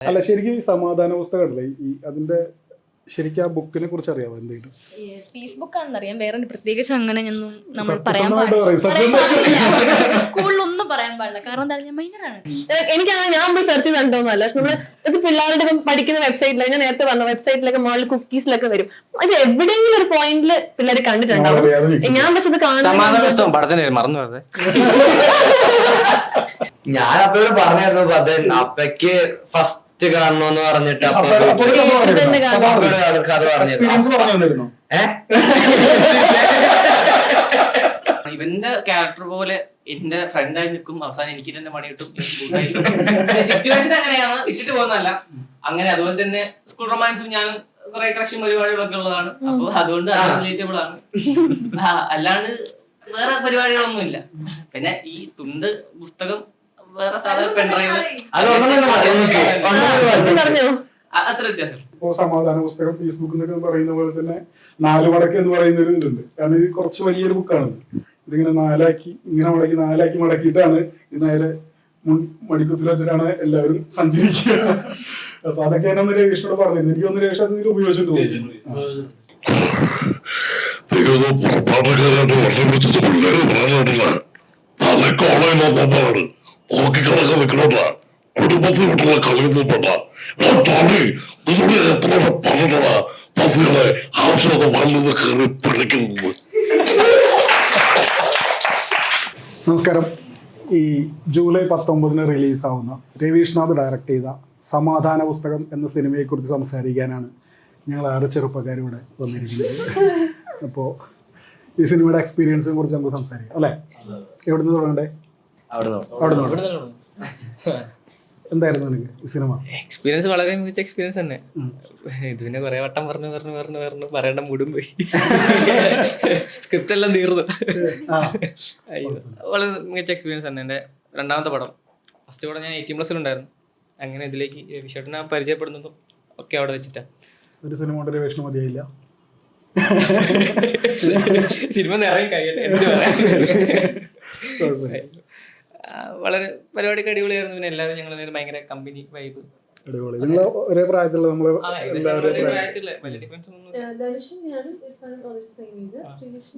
അല്ല ശരിക്കും ഈ സമാധാന പുസ്തകമല്ലേ ഈ അതിന്റെ ശരിക്കും ആ ബുക്കിനെ കുറിച്ച് അറിയാമോ എന്തെങ്കിലും? ഫേസ്ബുക്ക് ആണെന്നറിയാം വേറെ പ്രത്യേകിച്ച് അങ്ങനെ ഒന്നും നമ്മൾ പറയാൻ കൂടുതലൊന്നും പറയാൻ പാടില്ല. കാരണം എന്താണ് ഞാൻ മൈനറാണ് എനിക്കങ്ങനെ ഞാൻ പോയി സെർച്ച് കണ്ടോന്നല്ല പക്ഷെ നമ്മൾ ഇത് പിള്ളേരുടെ ഇപ്പം പഠിക്കുന്ന വെബ്സൈറ്റിൽ ഞാൻ നേരത്തെ പറഞ്ഞ വെബ്സൈറ്റിലൊക്കെ മോളിൽ കുക്കീസിലൊക്കെ വരും. അത് എവിടെയെങ്കിലും ഒരു പോയിന്റിൽ പിള്ളേർ കണ്ടിട്ടുണ്ടാവും. ഞാൻ പക്ഷെ ഇത് കാണുന്നു കാണുന്നത് മറന്നു വെറുതെ. ഞാൻ അപ്പയോട് പറഞ്ഞായിരുന്നു പതൻ അപ്പയ്ക്ക് ഫസ്റ്റ് കാണണോന്ന് പറഞ്ഞിട്ട് അപ്പൊ ഇവന്റെ ക്യാരക്ടർ പോലെ എന്റെ ഫ്രണ്ടായി നിൽക്കും. അവസാനം എനിക്ക് തന്നെ പണി കിട്ടും. സിറ്റുവേഷൻ അങ്ങനെയാണ്. ഇട്ടിട്ട് പോകുന്നതല്ല. അങ്ങനെ അതുപോലെ തന്നെ സ്കൂൾ റൊമാൻസും ഞാൻ കുറെ ക്രഷും പരിപാടികളൊക്കെ ഉള്ളതാണ്. അപ്പൊ അതുകൊണ്ട് റിലേറ്റബിൾ ആണ്. അല്ലാണ്ട് വേറെ പരിപാടികളൊന്നും ഇല്ല പിന്നെ ഈ തുണ്ട് പുസ്തകം വേറെ പെൺഡ്രൈവ് ഒന്നും. ഒന്നും അത്ര വ്യത്യാസം. സമാധാന പുസ്തകം ഫേസ്ബുക്കിൽ നിന്നൊക്കെ പറയുന്ന പോലെ തന്നെ നാല് മടക്ക് എന്ന് പറയുന്ന ഒരു ഇതുണ്ട്. കാരണം ഇത് കുറച്ച് വലിയൊരു ബുക്കാണ്. ഇതിങ്ങനെ നാലാക്കി ഇങ്ങനെ മടക്കി നാലാക്കി മടക്കിയിട്ടാണ് ഇത് നേരെ മടിക്കുത്തിൽ വെച്ചിട്ടാണ് എല്ലാവരും സഞ്ചരിക്കുക. അപ്പൊ അതൊക്കെ ഞാൻ രേഖയോട് പറഞ്ഞത് എനിക്ക് ഒന്ന് രേഖ അത് ഇതിൽ ഉപയോഗിച്ചിട്ടുണ്ട് പിള്ളേര് പറയാനില്ല നല്ല നോക്കിക്കളൊക്കെ നിൽക്കണോട്ടാ കുടുംബത്തിൽ വിട്ടുള്ള കളിയൊന്നും പെട്ട പണി നിന്നോട് എത്ര പറഞ്ഞടാ പതികളെ ആവശ്യത്തെ വല്ലത് കയറി പിടിക്കുന്നത്? നമസ്കാരം. ഈ ജൂലൈ പത്തൊമ്പതിന് റിലീസാവുന്ന രവീഷ്നാഥ് ഡയറക്റ്റ് ചെയ്ത സമാധാന പുസ്തകം എന്ന സിനിമയെക്കുറിച്ച് സംസാരിക്കാനാണ് ഞങ്ങൾ ആറ് ചെറുപ്പക്കാരിവിടെ വന്നിരിക്കുന്നത്. അപ്പോൾ ഈ സിനിമയുടെ എക്സ്പീരിയൻസിനെ കുറിച്ച് നമുക്ക് സംസാരിക്കാം അല്ലേ? എവിടെ നിന്ന് തുടങ്ങണ്ടേ? എന്തായിരുന്നു നിനക്ക് ഈ സിനിമ? എക്സ്പീരിയൻസ് വളരെ മികച്ച എക്സ്പീരിയൻസ് തന്നെ. ഇത് പിന്നെ കുറെ വട്ടം പറഞ്ഞു പറഞ്ഞു പറഞ്ഞു പറഞ്ഞു. പറയേണ്ട മൂടും പോയി. സ്ക്രിപ്റ്റ് എല്ലാം തീർന്നു. ആ. അയ്യോ. വളരെ മികച്ച എക്സ്പീരിയൻസ് തന്നെ എന്റെ രണ്ടാമത്തെ പടം. ഫസ്റ്റ് പടം ഞാൻ എയ്റ്റീൻ പ്ലസിലുണ്ടായിരുന്നു അങ്ങനെ ഇതിലേക്ക് രവിശേട്ടനെ പരിചയപ്പെടുന്നതും ഒക്കെ അവിടെ വെച്ചിട്ടാ. ഒരു സിനിമ കൊണ്ട് രവീഷിന് മതിയായില്ല. സിനിമ നിറയെ കഴിയട്ടെ വളരെ പരിപാടിയൊക്കെ അടിപൊളിയായിരുന്നു. പിന്നെ എല്ലാവരും ഞങ്ങൾ ഭയങ്കര കമ്പനി വൈബ് അടിപൊളി. നിങ്ങൾ ഒരേ പ്രായത്തിലുള്ള നമ്മൾ എല്ലാവരും ഒരേ പ്രായം വലിയ ഡിഫറൻസ് ഒന്നും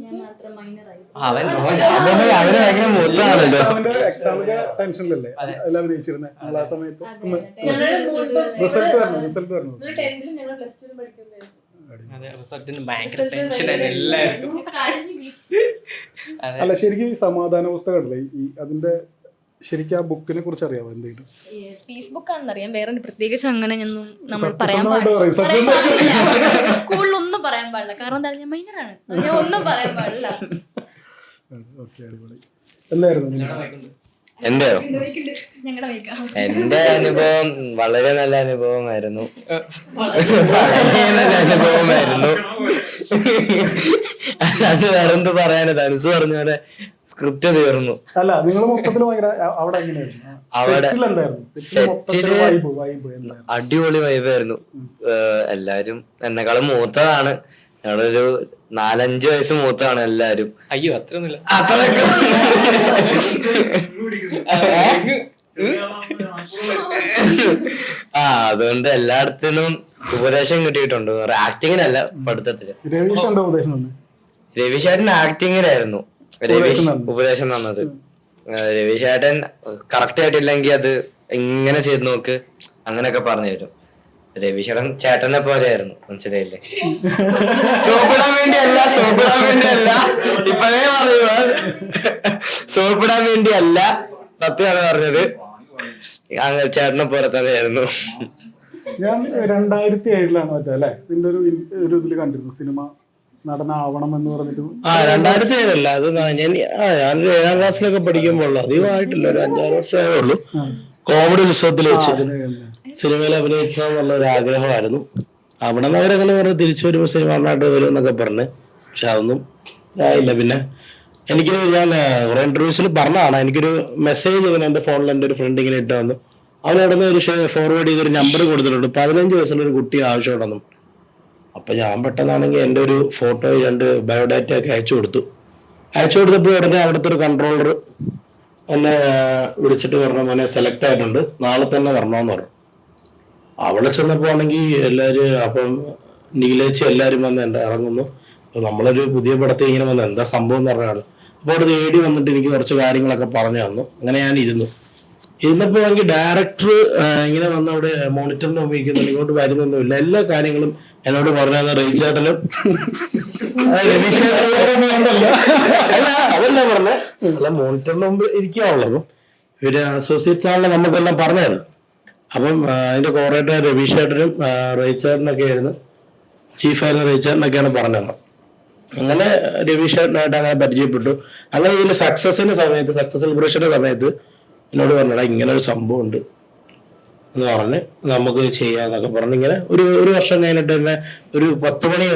ഞാൻ മാത്രം മൈനറായി അവൻ അവന് അവന് ഭയങ്കര മൂത്താണല്ലോ എക്സാമിന്റെ എക്സാമിന്റെ ടെൻഷനിലല്ലേ എല്ലാം അഭിനയിച്ചിരുന്നത് നമ്മൾ ആ സമയത്ത് റിസൾട്ട് വരണം റിസൾട്ട് വരണം. അല്ല ശരിക്കും ഈ സമാധാന പുസ്തകമല്ലേ ഈ അതിന്റെ ശരിക്കും ആ ബുക്കിനെ കുറിച്ച് അറിയാമോ എന്തെങ്കിലും? ഫേസ്ബുക്ക് ആണെന്നറിയാം. വേറെ പ്രത്യേകിച്ച് അങ്ങനെ ഒന്നും നമ്മൾ പറയാൻ. പാടില്ല. പറയാൻ പാടില്ല. പറയാൻ പാടില്ല. കാരണം എന്താണ് ഞാൻ മൈനറാണ് ഞാൻ ഒന്നും പറയാൻ പാടില്ല. ഓക്കെ അടിപൊളി. എന്തായിരുന്നു? നിങ്ങളുടെ എന്റെയോ? എന്റെ അനുഭവം വളരെ നല്ല അനുഭവമായിരുന്നു. വളരെ നല്ല അനുഭവമായിരുന്നു. അത് വേറെന്ത് പറയാനത് അനുസ് പറഞ്ഞ പോലെ സ്ക്രിപ്റ്റ് തീർന്നു. അല്ല നിങ്ങൾ മൊത്തത്തിൽ അവിടെ സെറ്റിൽ അടിപൊളി വൈബായിരുന്നു എല്ലാരും എന്നെക്കാളും മൂത്തതാണ്. ഞങ്ങളൊരു നാലഞ്ച് വയസ്സ് മൂത്താണ് എല്ലാരും. അയ്യോ അത്രയൊന്നുമില്ല. അത്രയൊക്കെ ആ അതുകൊണ്ട് എല്ലായിടത്തിനും ഉപദേശം കിട്ടിയിട്ടുണ്ട്. ആക്ടിങ്ങിനല്ല പഠിത്തത്തിൽ. രവീഷ് എന്താ ഉപദേശം തന്നെ രവിശേട്ടൻ ആക്ടിങ്ങിനായിരുന്നു രവീഷ് ഉപദേശം തന്നു. ഉപദേശം തന്നത്. രവിശേട്ടൻ കറക്റ്റ് ആയിട്ടില്ലെങ്കിൽ അത് എങ്ങനെ ചെയ്ത് നോക്ക് അങ്ങനെയൊക്കെ പറഞ്ഞു തരും. രവിശേട്ടൻ ചേട്ടനെ പോലെയായിരുന്നു മനസ്സിലായില്ലേ? സോപ്പിടാൻ വേണ്ടിയല്ല സോപ്പിടാൻ വേണ്ടിയല്ല. ഇപ്പഴേ പറയുക സോപ്പിടാൻ വേണ്ടിയല്ല. സത്യമാണ് പറഞ്ഞത്. ചേട്ടനെ പോലെ തന്നെയായിരുന്നു. ഞാൻ രണ്ടായിരത്തി ഏഴിലാണ് മറ്റേ അല്ലേ? ഇതിന്റെ ഒരു ഒരു ഇതിൽ കണ്ടിരുന്നു സിനിമ നടനാവണം എന്ന് പറഞ്ഞിട്ട്. ആ രണ്ടായിരത്തി ഏഴല്ല അത് ഞാൻ ഞാൻ ഏഴാം ക്ലാസ്സിലൊക്കെ പഠിക്കുമ്പോൾ അധികമായിട്ടില്ല ഒരു അഞ്ചാറ് വർഷമേ ഉള്ളൂ. കോമഡി ഉത്സവത്തിൽ വെച്ച് സിനിമയിൽ അഭിനയിക്കണം എന്നുള്ള ഒരു ആഗ്രഹമായിരുന്നു അവിടെ നിന്ന് അവരങ്ങനെ പറഞ്ഞു തിരിച്ചു വരുമ്പോൾ സിനിമ നാട്ടിൽ വരും എന്നൊക്കെ പറഞ്ഞ്. പക്ഷെ അതൊന്നും ആയില്ല. പിന്നെ എനിക്ക് ഞാൻ കുറെ ഇന്റർവ്യൂസിൽ പറഞ്ഞതാണ്. എനിക്കൊരു മെസ്സേജ് ഇങ്ങനെ എന്റെ ഫോണിൽ എന്റെ ഒരു ഫ്രണ്ട് ഇങ്ങനെ ഇട്ട് വന്നു. അവനവിടെ നിന്ന് ഒരു ഫോർവേഡ് ചെയ്തൊരു നമ്പർ കൊടുത്തിട്ടുണ്ട്. പതിനഞ്ച് വയസ്സുള്ള ഒരു കുട്ടി ആവശ്യമുണ്ടെന്നും അപ്പൊ ഞാൻ പെട്ടെന്നാണെങ്കിൽ എന്റെ ഒരു ഫോട്ടോ രണ്ട് ബയോഡാറ്റ ഒക്കെ അയച്ചു കൊടുത്തു. അയച്ചു കൊടുത്തപ്പോൾ ഉടനെ അവിടുത്തെ ഒരു കൺട്രോളർ എന്നെ വിളിച്ചിട്ട് പറഞ്ഞു മോനെ സെലക്ട് ആയിട്ടുണ്ട്. നാളെ തന്നെ വരണമെന്ന് പറഞ്ഞു. അവിടെ ചെന്നപ്പോ ആണെങ്കിൽ എല്ലാരും അപ്പം നീലേച്ചി എല്ലാരും വന്ന് എന്റെ ഇറങ്ങുന്നു. നമ്മളൊരു പുതിയ പടത്തിൽ ഇങ്ങനെ വന്നു. എന്താ സംഭവം എന്ന് പറഞ്ഞാണ് അപ്പോൾ അവിടെ തേടി വന്നിട്ട് എനിക്ക് കുറച്ച് കാര്യങ്ങളൊക്കെ പറഞ്ഞു തന്നു. അങ്ങനെ ഞാൻ ഇരുന്നു. ഇരുന്നപ്പോൾ എനിക്ക് ഡയറക്ടർ ഇങ്ങനെ വന്ന് അവിടെ മോണിറ്ററിന് ഉപയോഗിക്കുന്നു ഇങ്ങോട്ട് വരുന്നൊന്നുമില്ല. എല്ലാ കാര്യങ്ങളും എന്നോട് പറഞ്ഞു തന്ന. റീചേട്ടനും അല്ല പറഞ്ഞേ. അല്ല മോണിറ്ററിന് മുമ്പ് ഇരിക്കാവുള്ളൂ ഇവർ അസോസിയേറ്റ് ആണല്ലോ നമുക്കെല്ലാം പറഞ്ഞത് അപ്പം അതിന്റെ കോറേറ്റർ രവീഷ് ചേട്ടനും റേച്ചേട്ടനൊക്കെ ആയിരുന്നു. ചീഫായിരുന്ന റേച്ചേട്ടനൊക്കെയാണ് പറഞ്ഞു തന്നത്. അങ്ങനെ രവീഷനായിട്ട് അങ്ങനെ പരിചയപ്പെട്ടു. അങ്ങനെ ഇതിന്റെ സക്സസിന്റെ സമയത്ത് സക്സസ് സെലിബ്രേഷന്റെ സമയത്ത് എന്നോട് പറഞ്ഞടാ ഇങ്ങനെ ഒരു സംഭവം ഉണ്ട് എന്ന് പറഞ്ഞ് നമുക്ക് ചെയ്യാന്നൊക്കെ പറഞ്ഞ് ഇങ്ങനെ ഒരു ഒരു വർഷം കഴിഞ്ഞിട്ട് തന്നെ ഒരു പത്ത് മണി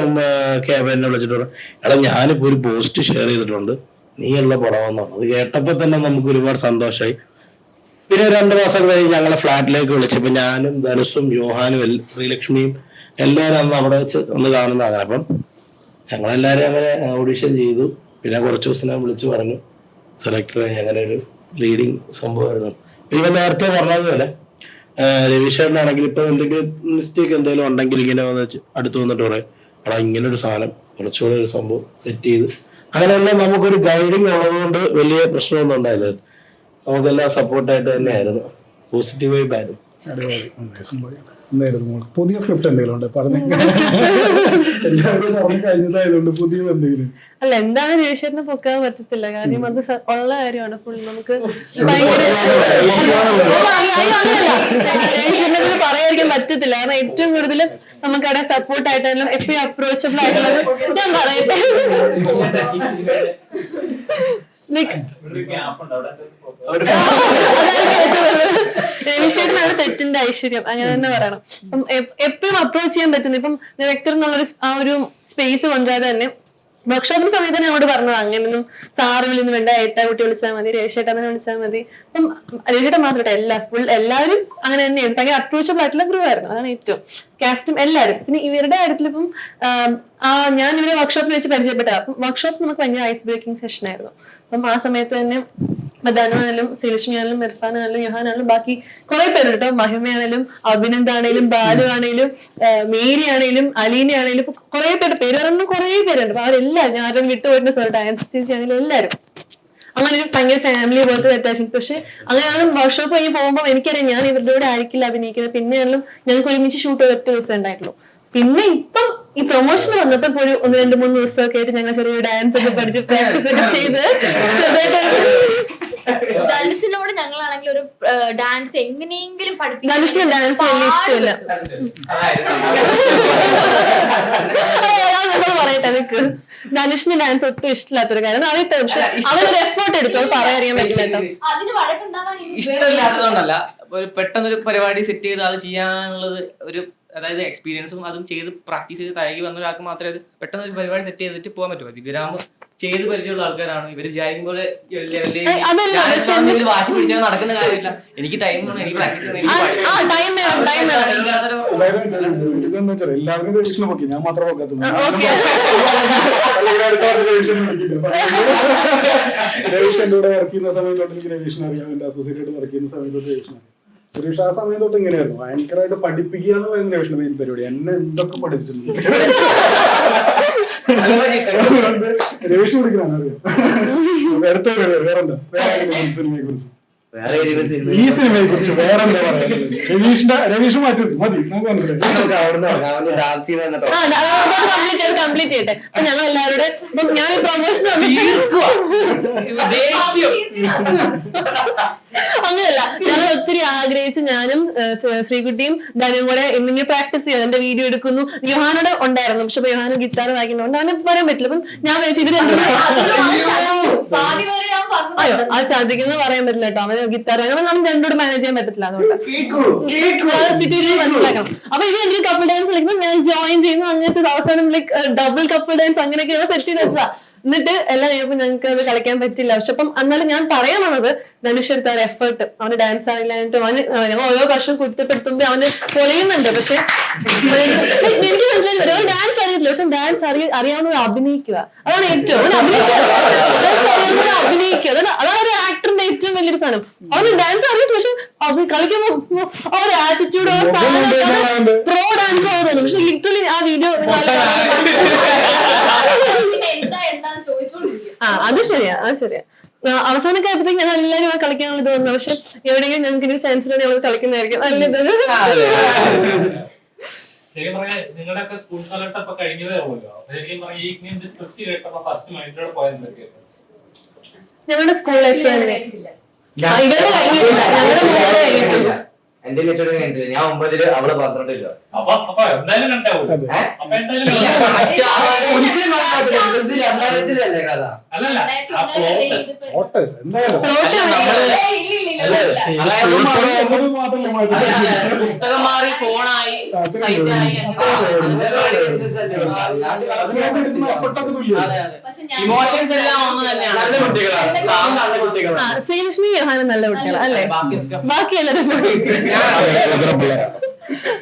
ക്യാബ് എന്നെ വിളിച്ചിട്ട് പറഞ്ഞു എടാ ഞാനിപ്പോ ഒരു പോസ്റ്റ് ഷെയർ ചെയ്തിട്ടുണ്ട്. നീയുള്ള പറഞ്ഞു. അത് കേട്ടപ്പോൾ തന്നെ നമുക്ക് ഒരുപാട് സന്തോഷമായി പിന്നെ രണ്ട് മാസം കഴിഞ്ഞ് ഞങ്ങളെ ഫ്ലാറ്റിലേക്ക് വിളിച്ചപ്പോൾ ഞാനും ധനുഷും യോഹാനും ശ്രീലക്ഷ്മിയും എല്ലാവരും അന്ന് അവിടെ വെച്ച് ഒന്ന് കാണുന്ന അങ്ങനെ അപ്പം ഞങ്ങളെല്ലാവരും അങ്ങനെ ഓഡിഷൻ ചെയ്തു. പിന്നെ കുറച്ച് ദിവസം ഞാൻ വിളിച്ചു പറഞ്ഞു സെലക്ടറെ അങ്ങനെ ഒരു ലീഡിങ് സംഭവമായിരുന്നു ഇവൻ നേരത്തെ പറഞ്ഞതുപോലെ രവീഷേട്ടനാണെങ്കിൽ ഇപ്പൊ എന്തെങ്കിലും മിസ്റ്റേക്ക് എന്തെങ്കിലും ഉണ്ടെങ്കിൽ ഇങ്ങനെ വന്ന് അടുത്ത് വന്നിട്ട് പറയും എടാ ഇങ്ങനെ ഒരു സാധനം കുറച്ചുകൂടെ ഒരു സംഭവം സെറ്റ് ചെയ്ത്. അങ്ങനെയെല്ലാം നമുക്കൊരു ഗൈഡിങ് ഉള്ളതുകൊണ്ട് വലിയ പ്രശ്നമൊന്നും ഉണ്ടായില്ല. നമുക്കെല്ലാം സപ്പോർട്ടായിട്ട് തന്നെയായിരുന്നു. പോസിറ്റീവ് വൈബ് അടിപൊളി എന്തായിരുന്നു പുതിയ സ്ക്രിപ്റ്റ് എന്തെങ്കിലും ഉണ്ട്? പറഞ്ഞു. എല്ലാവരും പറഞ്ഞു കഴിഞ്ഞതായതുകൊണ്ട് പുതിയത് എന്തെങ്കിലും. അല്ല എന്താണ് രവിശേഷനെ പൊക്കാൻ പറ്റത്തില്ല. കാര്യം അത് ഉള്ള കാര്യമാണ്. ഫുൾ നമുക്ക് ഭയങ്കര പറയാതിരിക്കാൻ പറ്റത്തില്ല. കാരണം ഏറ്റവും കൂടുതൽ നമുക്ക് അവിടെ സപ്പോർട്ട് ആയിട്ടായാലും എപ്പോഴും അപ്രോച്ചബിൾ ആയിട്ടുള്ളത് ഞാൻ പറയട്ടെ. ലൈക്ക് രവിശേഖരനാണ് തെറ്റിന്റെ ഐശ്വര്യം. അങ്ങനെ തന്നെ പറയണം. അപ്പം എപ്പോഴും അപ്രോച്ച് ചെയ്യാൻ പറ്റുന്നു ഇപ്പം ഡയറക്ടർ എന്നുള്ളൊരു ആ ഒരു സ്പേസ് കൊണ്ടുവരാതെ തന്നെ വർക്ക്ഷോപ്പിന് സമയത്ത് അങ്ങോട്ട് പറഞ്ഞത്. അങ്ങനെയൊന്നും സാറ് വിളിന്ന് വേണ്ട. ഏട്ടാ കുട്ടി വിളിച്ചാൽ മതി. രേഷേട്ട അങ്ങനെ വിളിച്ചാൽ മതി. അപ്പം രേഷേട്ട മാത്രമല്ല എല്ലാ ഫുൾ എല്ലാവരും അങ്ങനെ തന്നെയാണ്. ഭയങ്കര അപ്രോച്ചബിൾ ആയിട്ടുള്ള ഗ്രൂപ്പ് ആയിരുന്നു. അതാണ് ഏറ്റവും കാസ്റ്റും എല്ലാവരും. പിന്നെ ഇവരുടെ കാര്യത്തിൽ ഇപ്പം ആ ഞാൻ ഇവരെ വർക്ക്ഷോപ്പിൽ വെച്ച് പരിചയപ്പെട്ടത്. അപ്പം വർക്ക്ഷോപ്പ് നമുക്ക് ഭയങ്കര ഐസ് ബ്രേക്കിംഗ് സെഷൻ ആയിരുന്നു. അപ്പം ആ സമയത്ത് തന്നെ മദാനാണെങ്കിലും ശ്രീലക്ഷ്മിയാണെങ്കിലും ഇർഫാനാണെങ്കിലും യുഹാനാണെങ്കിലും ബാക്കി കുറെ പേരുണ്ട് കേട്ടോ. മഹിമയാണെങ്കിലും അഭിനന്ദ് ആണെങ്കിലും ബാലു ആണെങ്കിലും മേരി ആണെങ്കിലും അലീന ആണെങ്കിലും ഇപ്പൊ കുറെ പേരുടെ പേര് പറഞ്ഞു കുറെ പേരുണ്ട്. അപ്പൊ അവരെല്ലാവരും ഞാൻ ആരും വിട്ടുപോയിട്ട് സാർ ഡാൻസ് ചേച്ചി ആണെങ്കിലും എല്ലാവരും അങ്ങനെ ഒരു ഭയങ്കര ഫാമിലി പോലത്തെ അറ്റാച്ച്മെന്റ് പക്ഷെ അങ്ങനെയാണ് വർക്ക്ഷോപ്പ് കഴിഞ്ഞ് പോകുമ്പോൾ എനിക്കറിയാം ഞാൻ ഇവരുടെ കൂടെ ആയിരിക്കില്ല അഭിനയിക്കുന്നത്. പിന്നെയാണെങ്കിലും ഞങ്ങൾക്ക് ഒരുമിച്ച് ഷൂട്ട് ഒറ്റ ദിവസം ഉണ്ടായിട്ടുള്ളൂ. പിന്നെ ഇപ്പം ഈ പ്രൊമോഷൻ വന്നപ്പോ ഒരു ഒന്ന് രണ്ട് മൂന്ന് ദിവസമൊക്കെ ആയിട്ട് ഞങ്ങൾ ചെറിയ ഡാൻസ് ഒക്കെ പഠിച്ച് പ്രാക്ടീസ് ഒക്കെ ചെയ്ത് ധനുഷിനോട് ഞങ്ങളാണെങ്കിൽ ഒരു ഡാൻസ് എങ്ങനെയെങ്കിലും പഠിപ്പിക്കാൻ ധനുഷിന് ഡാൻസ് വലിയ ഇഷ്ടമില്ല. പറയട്ടെ നിനക്ക് ധനുഷിന് ഡാൻസ് ഒട്ടും ഇഷ്ടമില്ലാത്തൊരു കാര്യം. അറിയട്ടെ പക്ഷെ അവനൊരു എഫേർട്ട് എടുത്തു. അത് പറയാറിയാൻ പറ്റില്ല കേട്ടോ. ഇഷ്ടമില്ലാത്തതുകൊണ്ടല്ല. ഒരു പെട്ടെന്നൊരു പരിപാടി സെറ്റ് ചെയ്ത് അത് ചെയ്യാനുള്ളത് ഒരു അതായത് എക്സ്പീരിയൻസും അതും ചെയ്ത് പ്രാക്ടീസ് ചെയ്ത് തയ്യാറി വന്ന ഒരാൾക്ക് മാത്രമേ അത് പെട്ടെന്ന് ഒരു പരിപാടി സെറ്റ് ചെയ്തിട്ട് പോകാൻ പറ്റുമോ ദിവരാമ് ചെയ്ത് പരിചയമുള്ള ആൾക്കാരാണ്. ഇവർ വിചാരിക്കുമ്പോൾ പോലെ വാശി പിടിച്ചാൽ നടക്കുന്ന കാര്യമില്ല. എനിക്ക് ടൈം വേണം എനിക്ക് പ്രാക്ടീസ് വേണം എല്ലാവരും നോക്കി. ഞാൻ മാത്രം കൂടെ വർക്ക് ചെയ്യുന്ന സമയത്തോട്ട് എനിക്ക് അറിയാം എന്റെ അസോസിയേറ്റ് വർക്ക് ചെയ്യുന്ന സമയത്തോട്ട് രവീഷിനെ രവീഷ് ആ സമയം തൊട്ട് ഇങ്ങനെയായിരുന്നു. ഭയങ്കരമായിട്ട് പഠിപ്പിക്കുക എന്ന് പറയുന്ന രവീഷിന്റെ മെയിൻ പരിപാടി. എന്നെ എന്തൊക്കെ പഠിപ്പിച്ചിട്ടുണ്ട്? രവേഷ് നമുക്ക് അടുത്ത പരിപാടി വേറെന്താ? വേറെ കുറിച്ച്. ഈ സിനിമയെ കുറിച്ച് വേറെ രവീഷിന്റെ രവീഷ് മാറ്റി മതി നമുക്ക് മനസ്സിലായി കംപ്ലീറ്റ് ചെയ്യട്ടെ. അപ്പൊ ഞങ്ങൾ എല്ലാവരുടെ ഞാൻ പ്രൊമോഷൻ അങ്ങനെയല്ല ഞങ്ങൾ ഒത്തിരി ആഗ്രഹിച്ച് ഞാനും ശ്രീകുട്ടിയും ധനും കൂടെ ഇന്നിങ്ങനെ പ്രാക്ടീസ് ചെയ്തു. എന്റെ വീഡിയോ എടുക്കുന്നു. യുഹാനോട് ഉണ്ടായിരുന്നു. പക്ഷെ യുഹാനും ഗിത്താർ വായിക്കുന്നതുകൊണ്ട് അവന് വരാൻ പറ്റില്ല. അപ്പം ഞാൻ വിചാരിച്ചു ഇവർ അയ്യോ ആ ചതിക്കുന്ന പറയാൻ പറ്റില്ല കേട്ടോ. അവന് ഗിത്താർ അങ്ങനെ നമ്മൾ രണ്ടോട് മാനേജ് ചെയ്യാൻ പറ്റത്തില്ല അതുകൊണ്ട്. സിറ്റുവേഷൻ മനസ്സിലാക്കണം. അപ്പൊ ഇത് എനിക്ക് കപ്പിൾ ഡാൻസ് കളിക്കുമ്പോൾ ഞാൻ ജോയിൻ ചെയ്യുന്നു. അങ്ങനത്തെ അവസാനം ലൈക്ക് ഡബിൾ കപ്പിൾ ഡാൻസ് അങ്ങനെയൊക്കെയാണ് സെറ്റ് ചെയ്ത് വെച്ചാ എന്നിട്ട് എല്ലാം കഴിയുമ്പോൾ ഞങ്ങൾക്ക് അത് കളിക്കാൻ പറ്റില്ല. പക്ഷെ അപ്പം എന്നാലും ഞാൻ പറയാൻ വന്നത് ധനുഷ് എടുത്ത ഒരു എഫേർട്ട് അവന് ഡാൻസ് അറിയില്ലായിട്ട് അവന് ഞങ്ങൾ ഓരോ പ്രാവശ്യം കുറ്റപ്പെടുത്തുമ്പോ അവന് പൊളിയുന്നുണ്ട്. പക്ഷെ എനിക്ക് മനസ്സിലായി ഒരു ഡാൻസ് അറിയില്ല പക്ഷെ ഡാൻസ് അറിയ അറിയാവുന്നത് അഭിനയിക്കുക. അതാണ് ഏറ്റവും അഭിനയിക്കുക. അതാണ് അതാണ് ഒരു ആക്ടറിന്റെ ഏറ്റവും വലിയൊരു സാധനം. അവന് ഡാൻസ് അറിയിട്ട് പക്ഷെ അവൻ കളിക്കുമ്പോ അവരുടെ ആറ്റിറ്റ്യൂഡ് ആ സാധനം പ്രോ ഡാൻസ് തോന്നുന്നു. പക്ഷെ ലിറ്ററലി ആ വീഡിയോ ആ അത് ശരിയാ അത് ശരിയാ. അവസാന അവസാനമൊക്കെ ആയപ്പോഴത്തേക്ക് ഞങ്ങൾ എല്ലാവരും ആ കളിക്കാനുള്ള ഇത് വന്നു. പക്ഷെ എവിടെയെങ്കിലും ഞങ്ങൾക്ക് ഒരു സയൻസ് ഞങ്ങൾ കളിക്കുന്നതായിരിക്കും. അല്ല ഇത്? ശരിക്കും പറഞ്ഞാൽ നിങ്ങളുടെയൊക്കെ സ്കൂൾ കാലഘട്ടം ഇപ്പൊ കഴിഞ്ഞതേ ഉള്ളൂ. അപ്പൊ ശരിക്കും പറഞ്ഞാൽ ഈ ഇങ്ങനെ സ്ക്രിപ്റ്റ് കേട്ടപ്പോ ഫസ്റ്റ് മൈൻഡിലൂടെ പോയത് എന്തൊക്കെയായിരുന്നു? ഞങ്ങളുടെ സ്കൂൾ ലൈഫ് കഴിഞ്ഞിട്ടില്ല. ഇവരുടെ കഴിഞ്ഞിട്ടില്ല ഞങ്ങളുടെ മൂന്നര കഴിഞ്ഞിട്ടുള്ളൂ എന്റെ ലിറ്റോട് കഴിഞ്ഞിട്ടില്ല ഞാൻ ഒമ്പതിൽ അവൾ പന്ത്രണ്ടില്ല രണ്ടായിരത്തിലല്ലേ കഥ? അല്ലല്ല പുസ്തകം മാറി ഫോണായി സൈറ്റായി ഇമോഷൻസ് എല്ലാം ഒന്ന് തന്നെയാണ്. നല്ല കുട്ടികളാണ്. സാം നല്ല കുട്ടികളാണ്. ശ്രീലക്ഷ്മി യോഹാനും നല്ല കുട്ടികൾ അല്ലേ? ബാക്കിയൊക്കെ ബാക്കി എല്ലാവരും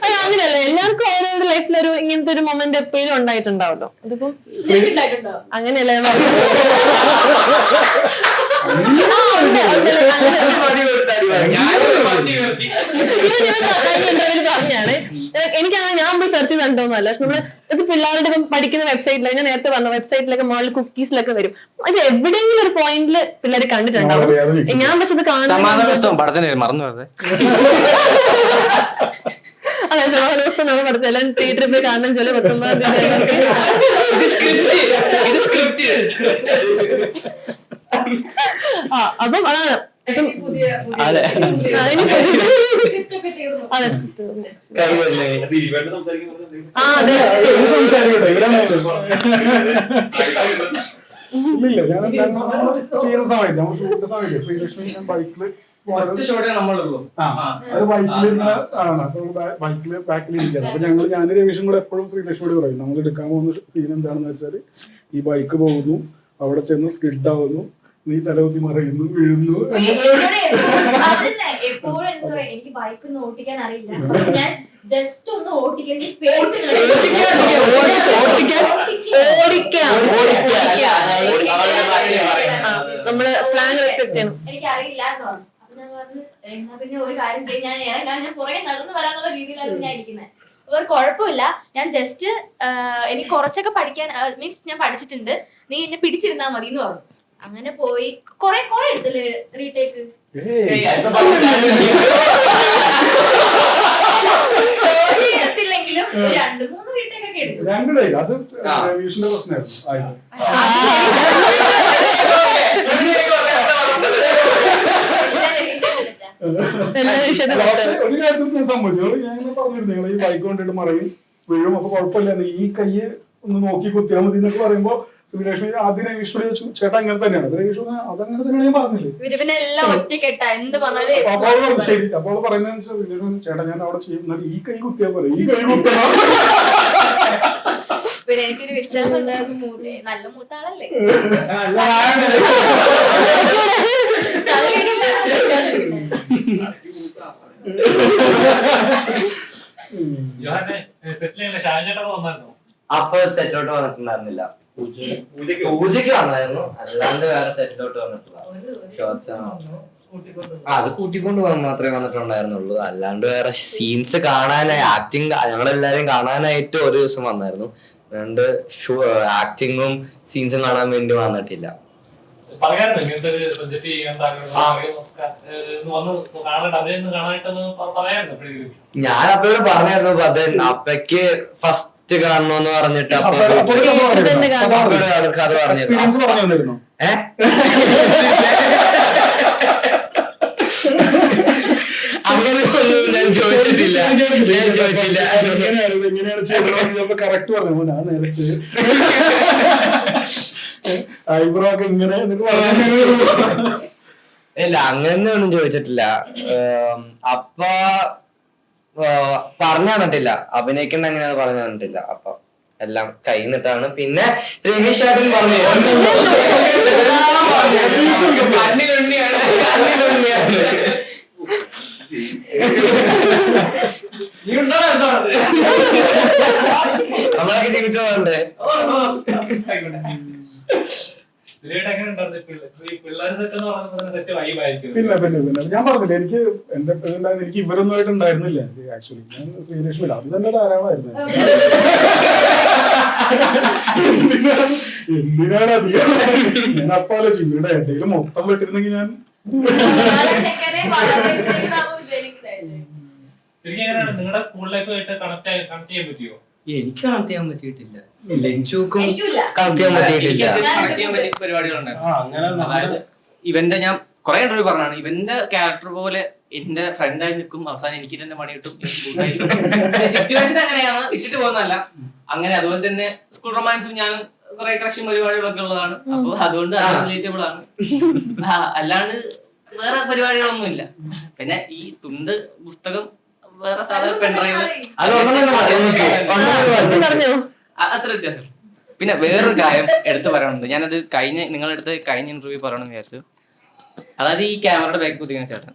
അല്ല അങ്ങനെയല്ല. എല്ലാവർക്കും അവരവരുടെ ലൈഫിൽ ഒരു ഇങ്ങനത്തെ ഒരു മൊമെന്റ് എപ്പോഴും ഉണ്ടായിട്ടുണ്ടാവല്ലോ. അതിപ്പോ? അങ്ങനെയല്ല പറഞ്ഞാണ് എനിക്കങ്ങനെ ഞാൻ പോയി സെർച്ച് കണ്ടോന്നല്ല പക്ഷെ നമ്മൾ ഇത് പിള്ളേരുടെ ഇപ്പം പഠിക്കുന്ന വെബ്സൈറ്റിലൊക്കെ ഞാൻ നേരത്തെ പറഞ്ഞ വെബ്സൈറ്റിലൊക്കെ മോളിൽ കുക്കീസിലൊക്കെ വരും അത് എവിടെയെങ്കിലും ഒരു പോയിന്റിൽ പിള്ളേർ കണ്ടിട്ടുണ്ടാവും ഞാൻ പക്ഷെ ഇത് കാണുന്നു അതെ സമാധാന ദിവസം നമ്മൾ പറഞ്ഞു എല്ലാം തിയേറ്ററിൽ പോയി കാണാൻ ചൊല്ലി പത്തൊമ്പതാം തീയതി ആ അപ്പം അതാണ്. അതെ. ആ. അതെ. സംസാരിക്കുന്നത് ആ അതെ. ഇത് സംസാരിക്കട്ടെ, ഇവരാണ് ഇല്ലില്ല. ഞാൻ ഞങ്ങൾ ചെയ്യുന്ന സമയത്ത് നമ്മൾ ഷൂട്ട് സമയത്ത് ശ്രീലക്ഷ്മി ഞാൻ ബൈക്കിൽ അത് ബൈക്കിലിരുന്ന ആണ് അപ്പൊ ബൈക്കിൽ ബാക്കിൽ ഇരിക്കുന്നത് അപ്പൊ ഞങ്ങൾ ഞാൻ രവീഷും കൂടെ എപ്പോഴും ശ്രീലക്ഷ്മിയോട് പറയും നമ്മൾ എടുക്കാൻ പോകുന്ന സീൻ എന്താണെന്ന് വെച്ചാൽ ഈ ബൈക്ക് പോകുന്നു അവിടെ ചെന്ന് സ്കിഡ് ആവുന്നു നീ തലകുത്തി മറയുന്നു വീഴുന്നു എപ്പോഴും അതന്നെ, എപ്പോഴും എന്താ പറയാ, എനിക്ക് ബൈക്ക് ഒന്നും ഓട്ടിക്കാൻ അറിയില്ല. ഞാൻ ജസ്റ്റ് ഒന്ന് നമ്മൾ സ്ലാങ് റെസ്പെക്ട് ചെയ്യണം എനിക്ക് അറിയില്ല എന്ന് പറഞ്ഞു അപ്പൊ ഞാൻ പറഞ്ഞു എന്നാ പിന്നെ ഒരു കാര്യം ചെയ്യും ഞാൻ ഇറങ്ങാൻ ഞാൻ പുറകെ നടന്നു വരാന്നുള്ള രീതിയിലാണ് ഞാൻ ഇരിക്കുന്നത് ഒരു കുഴപ്പമില്ല. ഞാൻ ജസ്റ്റ് എനിക്ക് കുറച്ചൊക്കെ പഠിക്കാൻ മീൻസ് ഞാൻ പഠിച്ചിട്ടുണ്ട്. നീ എന്നെ പിടിച്ചിരുന്നാ മതി എന്ന് പറഞ്ഞു. അങ്ങനെ പോയി. കൊറേ കൊറേ എടുത്തില്ലേ റീടേക്ക് എടുത്തില്ലെങ്കിലും ഒരു രണ്ട് മൂന്ന് റീടേക്ക് ഒക്കെ എടുത്തു. അത്. രവീഷിന്റെ പ്രശ്നമായിരുന്നു. ഒരു കാര്യത്തിൽ ഞാൻ സമ്മതിച്ചു. ഞാൻ പറഞ്ഞിരുന്നു. നിങ്ങൾ ഈ ബൈക്ക് കൊണ്ടിട്ട് മറയും വീഴും അപ്പൊ കുഴപ്പമില്ല. ഈ കൈ ഒന്ന് നോക്കി കുത്തിയാൽ മതി എന്നൊക്കെ പറയുമ്പോ ശ്രീലക്ഷ്മി ആദ്യം രവീഷിനോട് ചോദിച്ചു ചേട്ടാ അങ്ങനെ തന്നെയാണ്. രവീഷ് പറഞ്ഞു, അതങ്ങനെ തന്നെയാണ് ഞാൻ പറഞ്ഞില്ലേ? ഇവരിവനെല്ലാം ഒറ്റക്കെട്ടാ. എന്ത് പറഞ്ഞാലും അപ്പൊ അവൾ പറഞ്ഞു, ശരി. അപ്പോൾ അവൾ പറയുന്നത് ചേട്ടാ ഞാൻ അവിടെ ചെയ്യും. ഈ കൈ കുത്തിയാ പോലെ ഈ കൈ കുത്തണം പിന്നെ എനിക്കൊരു വിശ്വാസം ഉണ്ടായിരുന്നു മൂത്ത നല്ല മൂത്ത ആളല്ലേ? തള്ളിയിടില്ല എന്ന് വിശ്വാസം യോഹനെ സെറ്റിൽ ഷാജേട്ടൊക്കെ വന്നായിരുന്നോ? അപ്പൊ സെറ്റിലോട്ട് വന്നിട്ടുണ്ടായിരുന്നില്ല. പൂജയ്ക്ക് വന്നായിരുന്നു. അല്ലാണ്ട് വേറെ സെറ്റിലോട്ട് വന്നിട്ടില്ല. ഷോർട്സ് അത് കൂട്ടിക്കൊണ്ട് പോകാൻ മാത്രമേ വന്നിട്ടുണ്ടായിരുന്നുള്ളൂ. അല്ലാണ്ട് വേറെ സീൻസ് കാണാനായി ആക്ടിങ് ഞങ്ങളെല്ലാരും കാണാനായിട്ട് ഒരു ദിവസം വന്നായിരുന്നു. അതുകൊണ്ട് ആക്ടിങ്ങും സീൻസും കാണാൻ വേണ്ടി വന്നിട്ടില്ല. ഞാൻ അപ്പോഴും പറഞ്ഞായിരുന്നു അപ്പക്ക് അപ്പയ്ക്ക് ഫസ്റ്റ് കാണണമെന്ന് പറഞ്ഞിട്ട് കഥ പറഞ്ഞു അങ്ങനെ ഒന്നും ഞാൻ ചോദിച്ചിട്ടില്ല. ഞാൻ ചോദിച്ചില്ല. എങ്ങനെയാണ് ഇത് എങ്ങനെയാണ് ചെയ്തത്. പറഞ്ഞു. ഞാൻ നേരത്തെ ഐബ്രോ ഒക്കെ ഇങ്ങനെ ഇല്ല അങ്ങനെ ഒന്നും ചോദിച്ചിട്ടില്ല അപ്പ പറഞ്ഞു തന്നിട്ടില്ല. അഭിനയിക്കേണ്ട എങ്ങനെയാന്ന് പറഞ്ഞു തന്നിട്ടില്ല. അപ്പൊ എല്ലാം കൈ നിട്ടാണ് പിന്നെ രമേശ് ചേട്ടൻ പറഞ്ഞു. നമ്മളൊക്കെ ജീവിച്ചതുകൊണ്ട് പിന്നെ പിന്നെ പിന്നെ. ഞാൻ പറഞ്ഞില്ല എനിക്ക് എന്റെ എനിക്ക് ഇവരൊന്നുമായിട്ട് ഉണ്ടായിരുന്നില്ല. ആക്ച്വലി ഞാൻ ശ്രീലക്ഷ്മി അത് തന്നെ ധാരാളമായിരുന്നു. എന്തിനാണ് എന്തിനാണ് അധികം ഞാൻ അപ്പൊ ആലോചിച്ചു ഇവരുടെ ഇടയിൽ മൊത്തം പെട്ടിരുന്നെങ്കിൽ ഞാൻ നിങ്ങളുടെ സ്കൂൾ ലൈഫായിട്ട് കണക്ട് കണക്ട് ചെയ്യാൻ പറ്റിയോ? എനിക്ക് കണക്ട് ചെയ്യാൻ പറ്റിയിട്ടില്ല ലഞ്ചുക്കും കണക്ട് ചെയ്യാൻ പറ്റിയിട്ടില്ല. കണക്ട് ചെയ്യാൻ പറ്റിയ പരിപാടികളുണ്ടായിരുന്നു. അങ്ങനെ ഇവന്റെ ഞാൻ കുറെ ഇന്റർവ്യൂ പറഞ്ഞാണ് ഇവന്റെ ക്യാരക്ടർ പോലെ എന്റെ ഫ്രണ്ടായി നിൽക്കും. അവസാനം എനിക്ക് തന്നെ പണി കിട്ടും. സിറ്റുവേഷൻ അങ്ങനെയാണ്. ഇട്ടിട്ട് പോകുന്നതല്ല. അങ്ങനെ അതുപോലെ തന്നെ സ്കൂൾ റൊമാൻസും ഞാൻ കുറെ ക്രഷും പരിപാടികളൊക്കെ ഉള്ളതാണ്. അപ്പൊ അതുകൊണ്ട് റിലേറ്റബിൾ ആണ്. അല്ലാണ്ട് വേറെ പരിപാടികളൊന്നും ഇല്ല പിന്നെ ഈ തുണ്ട് പുസ്തകം വേറെ സാധനം പെൺഡ്രൈവ് അത്ര വ്യത്യാസം പിന്നെ വേറൊരു കാര്യം എടുത്തു പറയണുണ്ട് ഞാനത് കഴിഞ്ഞ നിങ്ങളെടുത്ത് കഴിഞ്ഞ ഇന്റർവ്യൂ പറയണമെന്ന് വിചാരിച്ചു. അതായത് ഈ ക്യാമറയുടെ ബാക്ക് കുത്തിക്കുന്ന ചേട്ടൻ.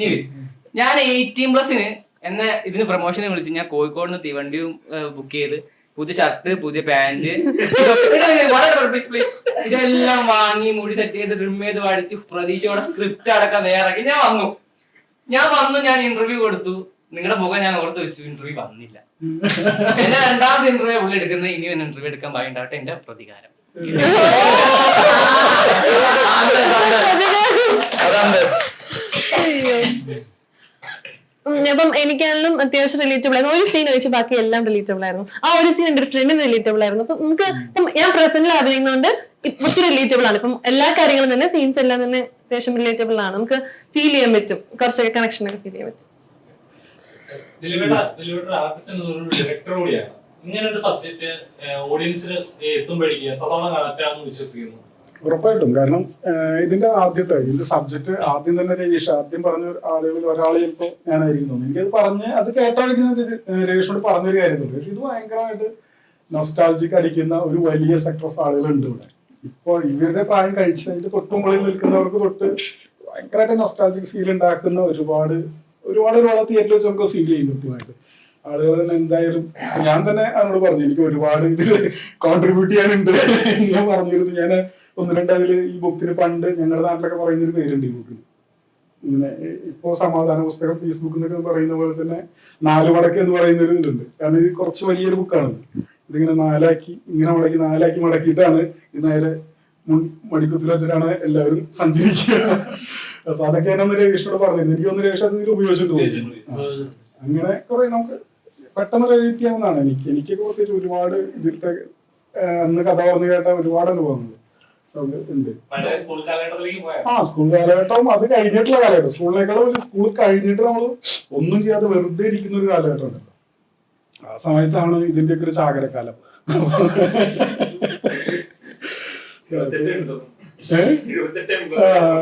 നിവിൻ. ഞാൻ എയ്റ്റീൻ പ്ലസിന് എന്നെ ഇതിന് പ്രൊമോഷന് വിളിച്ച് ഞാൻ കോഴിക്കോട് നിന്ന് തീവണ്ടിയും ബുക്ക് ചെയ്ത് പുതിയ ഷർട്ട് പുതിയ പാന്റ് ഇതെല്ലാം വാങ്ങി മുടി സെറ്റ് ചെയ്ത് ഡ്രിം ചെയ്ത് പഠിച്ച് പ്രതീക്ഷയോടെ സ്ക്രിപ്റ്റ് അടക്കം നേരാക്കി ഞാൻ വന്നു. ഞാൻ വന്നു ഞാൻ ഇന്റർവ്യൂ കൊടുത്തു. നിങ്ങളുടെ മുഖം ഞാൻ ഓർത്ത് വെച്ചു. ഇന്റർവ്യൂ വന്നില്ല. എന്നെ രണ്ടാമത്തെ ഇന്റർവ്യൂ പുള്ളി എടുക്കുന്നത്. ഇനി എന്നെ ഇന്റർവ്യൂ എടുക്കാൻ പറയണ്ടാട്ടെ എന്റെ പ്രതികാരം. അതാണ് അപ്പം എനിക്കാണെങ്കിലും അത്യാവശ്യം റിലേറ്റബിൾ ആയിരുന്നു. ഒരു സീൻ ഒഴിച്ച് ബാക്കി എല്ലാം റിലേറ്റബിൾ ആയിരുന്നു. ആ ഒരു സീൻ എന്റെ ഫ്രണ്ടിന് റിലേറ്റബിൾ ആയിരുന്നു. അപ്പൊ നമുക്ക് ഞാൻ പ്രസന്റിൽ അഭിനയിക്കുന്നതുകൊണ്ട് ഇപ്പൊ ഒത്തിരി റിലേറ്റബിൾ ആണ്. ഇപ്പം എല്ലാ കാര്യങ്ങളും തന്നെ സീൻസ് എല്ലാം തന്നെ അത്യാവശ്യം റിലേറ്റബിൾ ആണ്. നമുക്ക് ഫീൽ ചെയ്യാൻ പറ്റും. കുറച്ചൊക്കെ കണക്ഷൻ ഒക്കെ ഫീൽ ചെയ്യാൻ പറ്റും. ഇങ്ങനെ ഒരു സബ്ജക്ട് ഓഡിയൻസിന് എത്തുമ്പോഴേക്കും എത്രത്തോളം കണക്ട് ആണെന്ന് വിശ്വസിക്കുന്നു? ഉറപ്പായിട്ടും. കാരണം ഇതിന്റെ ആദ്യത്തെ ഇതിന്റെ സബ്ജക്ട് ആദ്യം തന്നെ രജീഷ് ആദ്യം പറഞ്ഞ ആളുകളിൽ ഒരാളെ ചിലപ്പോൾ ഞാനായിരിക്കും തോന്നുന്നു എനിക്കത് പറഞ്ഞ് അത് കേട്ടായിരിക്കുന്ന രജീഷിനോട് പറഞ്ഞൊരു കാര്യം തോന്നി പക്ഷെ ഇത് ഭയങ്കരമായിട്ട് നൊസ്റ്റാൾജിക്ക് അടിക്കുന്ന ഒരു വലിയ സെക്ടർ ഓഫ് ആളുകളുണ്ട് ഇവിടെ. ഇപ്പോൾ ഇവരുടെ പ്രായം കഴിച്ച് അതിന്റെ തൊട്ടുമുകളിൽ നിൽക്കുന്നവർക്ക് തൊട്ട് ഭയങ്കരമായിട്ട് നൊസ്റ്റാൾജിക് ഫീൽ ഉണ്ടാക്കുന്ന ഒരുപാട് ഒരുപാട് ഒരുപാട് തിയേറ്ററിൽ വെച്ച് നമുക്ക് ഫീൽ ചെയ്യും കൃത്യമായിട്ട്. ആളുകൾ തന്നെ എന്തായാലും ഞാൻ തന്നെ അവനോട് പറഞ്ഞു എനിക്ക് ഒരുപാട് ഇതിൽ കോൺട്രിബ്യൂട്ട് ചെയ്യാനുണ്ട്. ഞാൻ പറഞ്ഞിരുന്നു. ഞാൻ ഒന്ന് രണ്ട് അതിൽ ഈ ബുക്കിന് പണ്ട് ഞങ്ങളുടെ നാട്ടിലൊക്കെ പറയുന്ന ഒരു പേരുണ്ട് ഈ ബുക്കിന് ഇങ്ങനെ ഇപ്പോ സമാധാന പുസ്തകം ഫേസ്ബുക്ക് എന്നൊക്കെ പറയുന്ന പോലെ തന്നെ നാല് മടക്ക് എന്ന് പറയുന്ന ഒരു ഇതുണ്ട്. കാരണം ഇത് കുറച്ച് വലിയൊരു ബുക്കാണ് ഇതിങ്ങനെ നാലാക്കി ഇങ്ങനെ മടക്കി നാലാക്കി മടക്കിയിട്ടാണ് ഇത് നേരെ മുൻ മണിക്കുത്തിൽ വെച്ചിട്ടാണ് എല്ലാവരും സഞ്ചരിക്കുക. അപ്പൊ അതൊക്കെ ഞാൻ ഒന്ന് രേഖയോട് പറഞ്ഞത് എനിക്ക് ഒന്ന് രേഷ അത് ഇതിൽ ഉപയോഗിച്ചിട്ട് പോകും. അങ്ങനെ കുറെ നമുക്ക് പെട്ടെന്ന് റിലേറ്റ് ചെയ്യാവുന്നതാണ് എനിക്ക് എനിക്ക് പ്രത്യേകിച്ച് ഒരുപാട് ഇതിലത്തെ അന്ന് കഥ പറഞ്ഞു കേട്ട ഒരുപാട് അനുഭവങ്ങൾ. ഉണ്ട്. ആ സ്കൂൾ കാലഘട്ടവും അത് കഴിഞ്ഞിട്ടുള്ള കാലഘട്ടം. സ്കൂളിനേക്കാളും വലിയ സ്കൂൾ കഴിഞ്ഞിട്ട് നമ്മൾ ഒന്നും ചെയ്യാതെ വെറുതെ ഇരിക്കുന്ന ഒരു കാലഘട്ടം ഉണ്ടല്ലോ ആ സമയത്താണ് ഇതിന്റെയൊക്കെ ചാകരക്കാലം.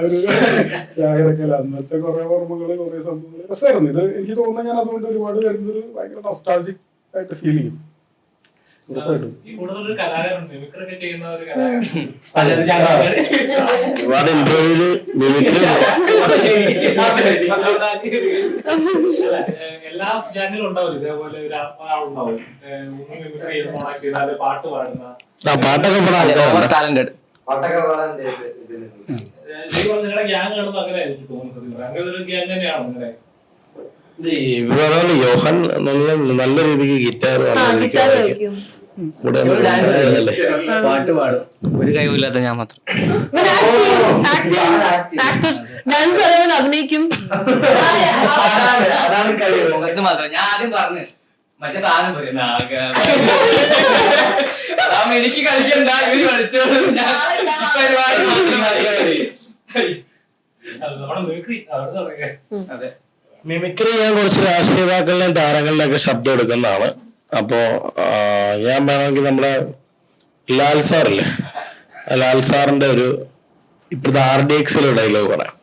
ഒരു ചാകരക്കാലം. അന്നത്തെ കുറെ ഓർമ്മകൾ കുറെ സംഭവങ്ങൾ. രസമായിരുന്നു. ഇത് എനിക്ക് തോന്നുന്നത് ഞാൻ അതുകൊണ്ട് ഒരുപാട് വരുന്നൊരു ഭയങ്കര നൊസ്റ്റാൾജിക് ആയിട്ട് ഫീൽ ചെയ്യും. ഒരുപാട് ഇന്റർവ്യൂൽ മിമിക്രി. ഏഹ് എല്ലാ ഇതേപോലെ മിമിക്രി പാട്ട് പാടുന്ന. പാട്ടൊക്കെ പാടാൻ ടാലന്റഡ് പാട്ടൊക്കെ പാടാൻ നിങ്ങളുടെ ഗ്യാങ് കാണുമ്പോൾ അങ്ങനെ തോന്നുന്നത് അങ്ങനെ ഒരു ഗ്യാങ് തന്നെയാണോ നിങ്ങളുടെ ഇവിടെ യോഹൻ നല്ല നല്ല രീതിക്ക് ഗിറ്റാർ നല്ല രീതിക്ക് വായിക്കും. പാട്ട് പാടും. ഒരു കഴിവില്ലാത്ത ഞാൻ മാത്രം. ഡാൻസ് അഭിനയിക്കും. മുഖത്ത് മാത്രം. ഞാൻ ആദ്യം പറഞ്ഞു മറ്റേ സാധനം എനിക്ക് കളിക്കണ്ട ഇവർ കളിച്ചോളും ഞാൻ ഈ പരിപാടി മാത്രം കളിക്കാൻ നമ്മുടെ അതെ. മിമിക്രി ഞാൻ കുറച്ച് രാഷ്ട്രീയതാക്കളുടെയും താരങ്ങളുടെയും ഒക്കെ ശബ്ദം എടുക്കുന്നതാണ്. അപ്പോ ഞാൻ വേണമെങ്കിൽ നമ്മുടെ ലാൽ സാറില്ലേ? ലാൽ സാറിന്റെ ഒരു ഇപ്പോഴത്തെ ആർ ഡി എക്സിലെ ഡയലോഗ് പറയാം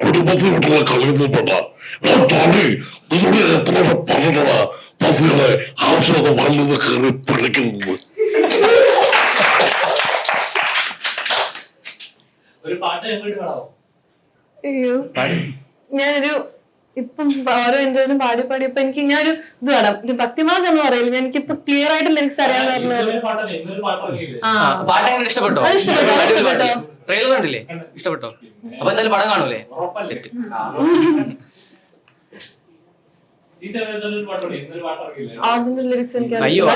കുടുംബത്തിൽ വിട്ടുള്ള കളിയൊന്നും പെട്ട പന്നികളെ ആവശ്യത്തെ വല്ലത് കയറി പിടിക്കുന്നത് അയ്യോ. ഞാനൊരു ഇപ്പം ഓരോ ഇന്റർവ്യൂലും പാടി പാടി ഇപ്പൊ എനിക്ക് ഞാനൊരു ഇത് വേണം ഒരു ഭക്തിമാർഗ് എന്ന് പറയില്ല. ഞാൻ ഇപ്പൊ ക്ലിയർ ആയിട്ട് ലിറിക്സ് അറിയാൻ പറഞ്ഞു ഇഷ്ടപ്പെട്ടോ? ഇഷ്ടപ്പെട്ടു, ട്രെയിലർ കണ്ടില്ലേ? ഇഷ്ടപ്പെട്ടോ? അപ്പൊ എന്തായാലും പടം കാണൂലേ? സെറ്റ് ഈ സമയത്ത് ഒരു പാട്ടുണ്ട് ഇന്നൊരു പാട്ടിറങ്ങിയില്ലേ അതിന്റെ ലിറിക്സ് എനിക്ക്. ഭയങ്കര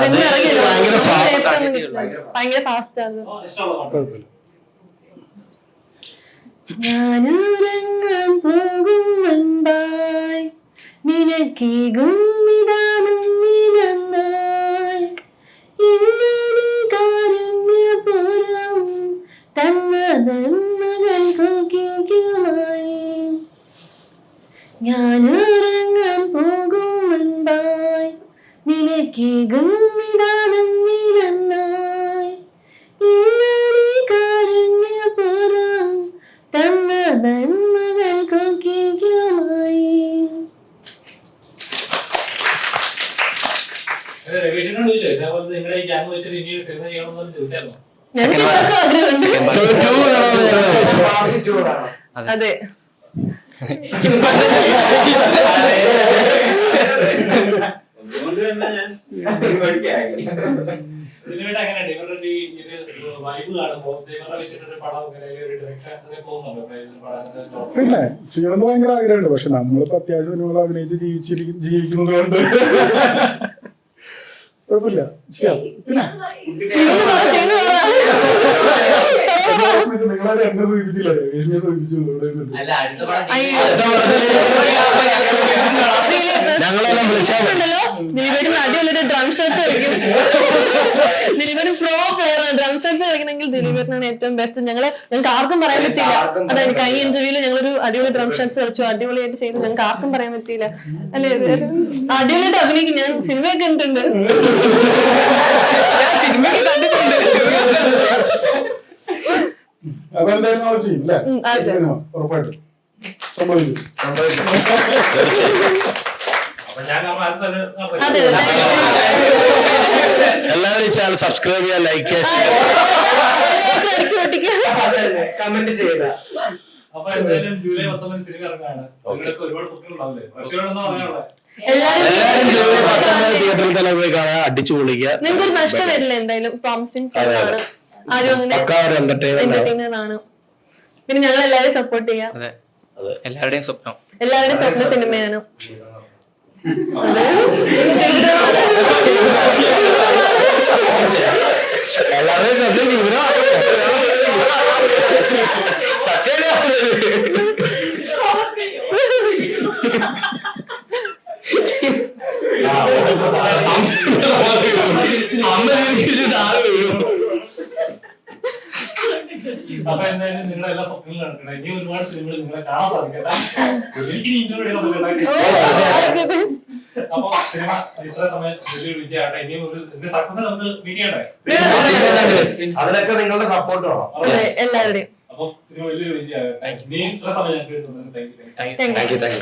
fast ഏറ്റവും ആക്കിയിട്ടേ ഭയങ്കര ഫാസ്റ്റ് ആണ്. ഓ, ഇഷ്ടമുള്ള പാട്ട്. കുഴപ്പമില്ല ഞാനുറങ്ങാൻ പോകും മുൻപായി നിനക്കീകും നിരന്നായി ഇന്നലെ ഇതിനുവേണ്ടി എങ്ങനെയുണ്ട് ഇവരുടെ ഈ ഒരു വൈബ് കാണുമ്പോ ഇവരുടെ വെച്ചിട്ടൊരു പടം ഇങ്ങനെ ഒരു ഡയറക്ടർ അങ്ങനെ തോന്നുന്നുണ്ടോ പിന്നെ ചെയ്യണമെന്ന് ഭയങ്കര ആഗ്രഹമുണ്ട്. പക്ഷെ നമ്മളിപ്പോ അത്യാവശ്യം സിനിമകൾ അഭിനയിച്ച് ജീവിച്ചിരിക്കും ജീവിക്കുന്നത് കൊണ്ട് കുഴപ്പമില്ല ചെയ്യാം പിന്നെ. പറ. എന്നെ സൂചിപ്പിച്ചില്ലേ രേഷ്മയെ സൂചിപ്പിച്ചു ഇവിടെ അല്ല അടുത്ത പടം അയ്യോ. ഞങ്ങളെല്ലാം വിളിച്ചാൽ ദിലീപേട്ടൻ അടിപൊളിയൊരു ഡ്രം ഷർട്ട്സ് കളിക്കും ദിലീപേട്ടൻ പ്രോ പ്ലെയർ ആണ് ഡ്രം ഷർട്ട്സ് കളിക്കണമെങ്കിൽ ദിലീപേട്ടനാണ് ഏറ്റവും ബെസ്റ്റ് ഞങ്ങൾ ഞങ്ങൾക്ക് ആർക്കും പറയാൻ പറ്റിയില്ല അതെ കഴിഞ്ഞ ഇന്റർവ്യൂൽ ഞങ്ങളൊരു അടിപൊളി ഡ്രം ഷർട്ട്സ് കളിച്ചു അടിപൊളിയായിട്ട് ചെയ്തു ഞങ്ങൾക്ക് ആർക്കും പറയാൻ പറ്റിയില്ല അല്ലേ അടിപൊളിയായിട്ട് അഭിനയിക്കും ഞാൻ സിനിമയൊക്കെ കണ്ടിട്ടുണ്ട് ചെയ്യും അല്ലേ ഉറപ്പായിട്ടും. അതെ എല്ലാവരും ചാനൽ സബ്സ്ക്രൈബ് ചെയ്യുക ലൈക്ക് ചെയ്യുക കമന്റ് ചെയ്യുക അപ്പൊ എന്തായാലും ജൂലൈ പത്തൊമ്പത് സിനിമ ഇറങ്ങാണ്. ഒരുപാട് എല്ലാവരും ജൂലൈ പത്തൊമ്പത് തിയേറ്ററിൽ തന്നെ പോയി കാണാൻ അടിച്ചു പൊളിക്കുക. നിങ്ങൾക്ക് നഷ്ടം വരില്ല എന്തായാലും? പ്രോമിസിംഗ് ആണ്. ആരും അങ്ങനെ ആണ്. പിന്നെ ഞങ്ങൾ എല്ലാവരും സപ്പോർട്ട് ചെയ്യാം അതെ എല്ലാവരുടെയും സ്വപ്നം എല്ലാവരുടെയും സ്വപ്ന സിനിമയാണ് എല്ലാവരുടെയും സ്വന്തം ജീവിതമാണ് സത്യം അപ്പൊ എന്തായാലും നിങ്ങളുടെ എല്ലാ സ്വപ്നങ്ങളും നടക്കണം ഇനി ഒരുപാട് സിനിമകൾ നിങ്ങളെ കാണാൻ സാധിക്കട്ടെ. എനിക്ക് ഇന്റർവ്യൂ അപ്പൊ സിനിമ ഇത്ര സമയം വലിയൊരു വിജയമാട്ടെ ഇനിയും ഒരു സക്സസ് നമുക്ക് മീറ്റ് ചെയ്യണ്ടേ അതിനൊക്കെ നിങ്ങളുടെ സപ്പോർട്ട് വേണം. എല്ലാവരുടെയും. അപ്പൊ സിനിമ വലിയൊരു വിജയമാകട്ടെ. ഇത്ര സമയം ഞങ്ങൾക്ക് താങ്ക് യു താങ്ക് യു